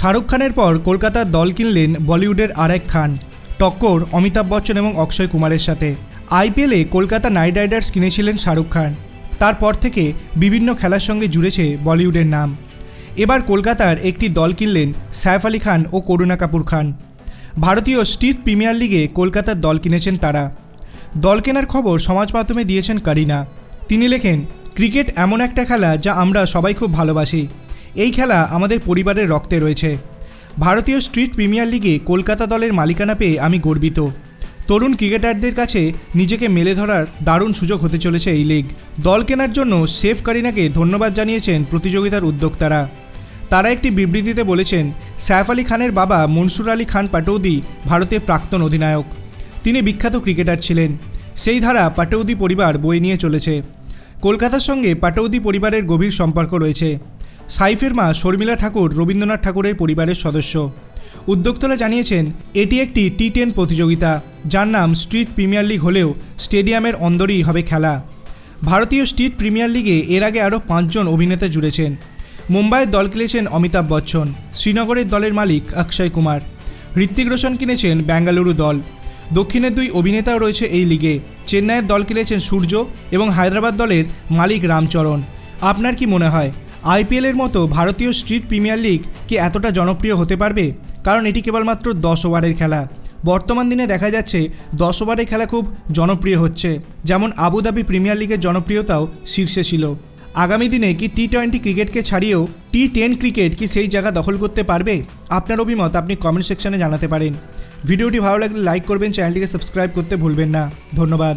শাহরুখ খানের পর কলকাতার দল কিনলেন বলিউডের আরেক খান, টক্কর, অমিতাভ বচ্চন এবং অক্ষয় কুমারের সাথে। আইপিএলে কলকাতা নাইট রাইডার্স কিনেছিলেন শাহরুখ খান। তারপর থেকে বিভিন্ন খেলার সঙ্গে জুড়েছে বলিউডের নাম। এবার কলকাতার একটি দল কিনলেন সাইফ আলী খান ও করুণা কাপুর খান। ভারতীয় স্ট্রিট প্রিমিয়ার লিগে কলকাতার দল কিনেছেন তারা। দল কেনার খবর সমাজ মাধ্যমে দিয়েছেন কারিনা। তিনি লেখেন, ক্রিকেট এমন একটা খেলা যা আমরা সবাই খুব ভালোবাসি। এই খেলা আমাদের পরিবারের রক্তে রয়েছে। ভারতীয় স্ট্রিট প্রিমিয়ার লিগে কলকাতা দলের মালিকানা পেয়ে আমি গর্বিত। তরুণ ক্রিকেটারদের কাছে নিজেকে মেলে ধরার দারুণ সুযোগ হতে চলেছে এই লিগ। দল কেনার জন্য শেফ কারিনাকে ধন্যবাদ জানিয়েছেন প্রতিযোগিতার উদ্যোক্তারা। তারা একটি বিবৃতিতে বলেছেন, সাইফ আলী খানের বাবা মনসুর আলী খান পাটৌদি ভারতের প্রাক্তন অধিনায়ক। তিনি বিখ্যাত ক্রিকেটার ছিলেন। সেই ধারা পাটৌদি পরিবার বই নিয়ে চলেছে। কলকাতার সঙ্গে পাটৌদি পরিবারের গভীর সম্পর্ক রয়েছে। সাইফের মা শর্মিলা ঠাকুর রবীন্দ্রনাথ ঠাকুরের পরিবারের সদস্য। উদ্যোক্তারা জানিয়েছেন, এটি একটি টি টেন প্রতিযোগিতা, যার নাম স্ট্রিট প্রিমিয়ার লিগ হলেও স্টেডিয়ামের অন্দরেই হবে খেলা। ভারতীয় স্ট্রিট প্রিমিয়ার লিগে এর আগে আরও পাঁচজন অভিনেতা জুড়েছেন। মুম্বাইয়ের দল কিনেছেন অমিতাভ বচ্চন, শ্রীনগরের দলের মালিক অক্ষয় কুমার। হৃত্বিক রোশন কিনেছেন বেঙ্গালুরু দল। দক্ষিণের দুই অভিনেতাও রয়েছে এই লিগে। চেন্নাইয়ের দল কিনেছেন সূর্য এবং হায়দ্রাবাদ দলের মালিক রামচরণ। আপনার কি মনে হয় আইপিএলের মতো ভারতীয় স্ট্রিট প্রিমিয়ার লিগ কি এতটা জনপ্রিয় হতে পারবে? কারণ এটি কেবলমাত্র দশ ওভারের খেলা। বর্তমান দিনে দেখা যাচ্ছে দশ ওভারের খেলা খুব জনপ্রিয় হচ্ছে। যেমন আবুধাবি প্রিমিয়ার লিগের জনপ্রিয়তাও শীর্ষে ছিল। আগামী দিনে কি টি টোয়েন্টি ক্রিকেটকে ছাড়িয়েও টি টেন ক্রিকেট কি সেই জায়গা দখল করতে পারবে? আপনার অভিমত আপনি কমেন্ট সেকশনে জানাতে পারেন। ভিডিওটি ভালো লাগলে লাইক করবেন, চ্যানেলটিকে সাবস্ক্রাইব করতে ভুলবেন না। ধন্যবাদ।